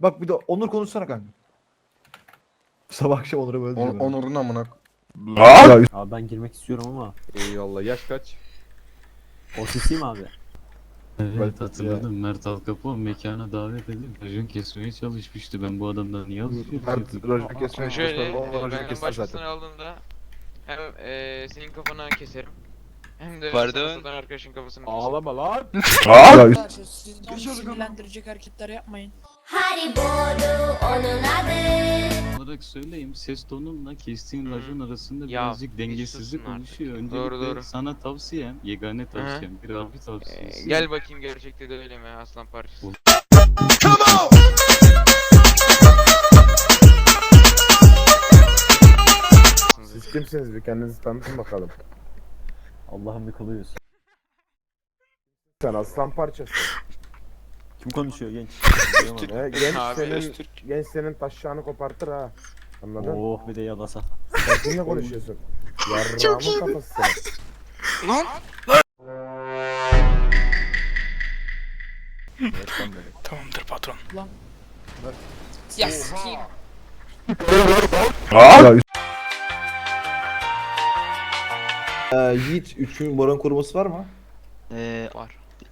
Bak bir de Onur konuşsana kanka. Sabah akşam Onur'a böyle On, diyeceğim. onurun amına. Ya, Abi ben girmek istiyorum ama. Eyvallah. Yaş kaç? Ofisiyim abi. Evet hatırladım. Mert Alkapı mekana davet edip racon kesmeye çalışmıştı. Ben bu adamdan niye Mert yapayım? rajını kesmeye Şöyle, çalışmadım. O e, rajını ben kestiler başkasını zaten. aldığında hem e, senin kafana keserim hem de Pardon? sana satan arkadaşın kafasını keserim. Ağlama lan. Ya, Arkadaşlar siz de onu sinirlendirecek hareketler yapmayın. Haribo'du onun adı. olarak söyleyeyim ses tonunla kestiğin Hı. racon arasında Ya, birazcık bir dengesizlik susun artık. oluşuyor. Öncelikle Doğru, doğru. sana tavsiyem, yegane tavsiyem, bir abi E, tavsiyesi. gel bakayım gerçekte de öyle mi aslan parçası? Siz kimsiniz bir kendinizi tanıtın bakalım. Allah'ın bir kuluyuz. Sen aslan parçası. Kim konuşuyor genç? He, genç Abi, senin Öztürk. genç senin taşağını kopartır ha. Anladın? oh bir de yalasa. Sen kimle konuşuyorsun? Yarrağımın kafası senin. Lan. Tamamdır patron. Ya sikeyim. ya. Ee, Yiğit 3000 Boran koruması var mı? Ee, Var.